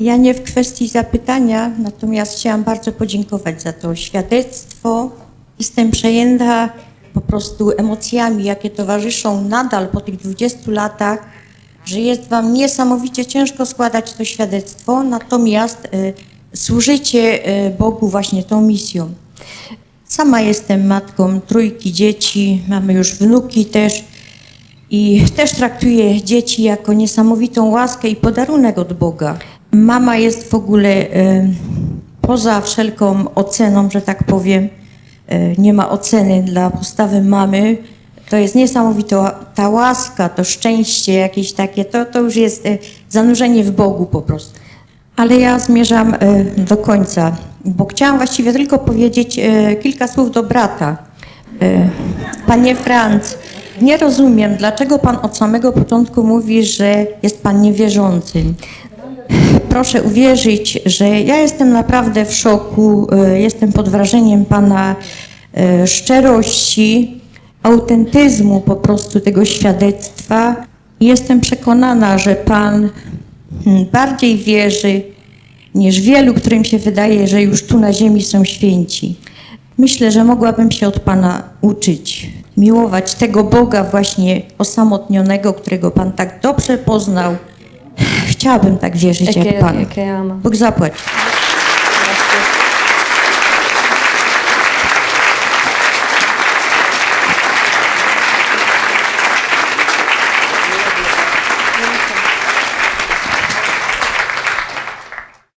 Ja nie w kwestii zapytania, natomiast chciałam bardzo podziękować za to świadectwo. Jestem przejęta po prostu emocjami, jakie towarzyszą nadal po tych 20 latach, że jest Wam niesamowicie ciężko składać to świadectwo, natomiast y, służycie y, Bogu właśnie tą misją. Sama jestem matką trójki dzieci, mamy już wnuki też i też traktuję dzieci jako niesamowitą łaskę i podarunek od Boga. Mama jest w ogóle e, poza wszelką oceną, że tak powiem. E, nie ma oceny dla postawy mamy. To jest niesamowita ta łaska, to szczęście jakieś takie, to, to już jest e, zanurzenie w Bogu po prostu. Ale ja zmierzam do końca, bo chciałam właściwie tylko powiedzieć kilka słów do brata. Panie Franc, nie rozumiem, dlaczego Pan od samego początku mówi, że jest Pan niewierzącym. Proszę uwierzyć, że ja jestem naprawdę w szoku, e, jestem pod wrażeniem Pana e, szczerości, autentyzmu po prostu tego świadectwa. Jestem przekonana, że Pan hmm, bardziej wierzy niż wielu, którym się wydaje, że już tu na ziemi są święci. Myślę, że mogłabym się od Pana uczyć, miłować tego Boga właśnie osamotnionego, którego Pan tak dobrze poznał. Chciałabym tak wierzyć jak Pan. Bóg zapłać.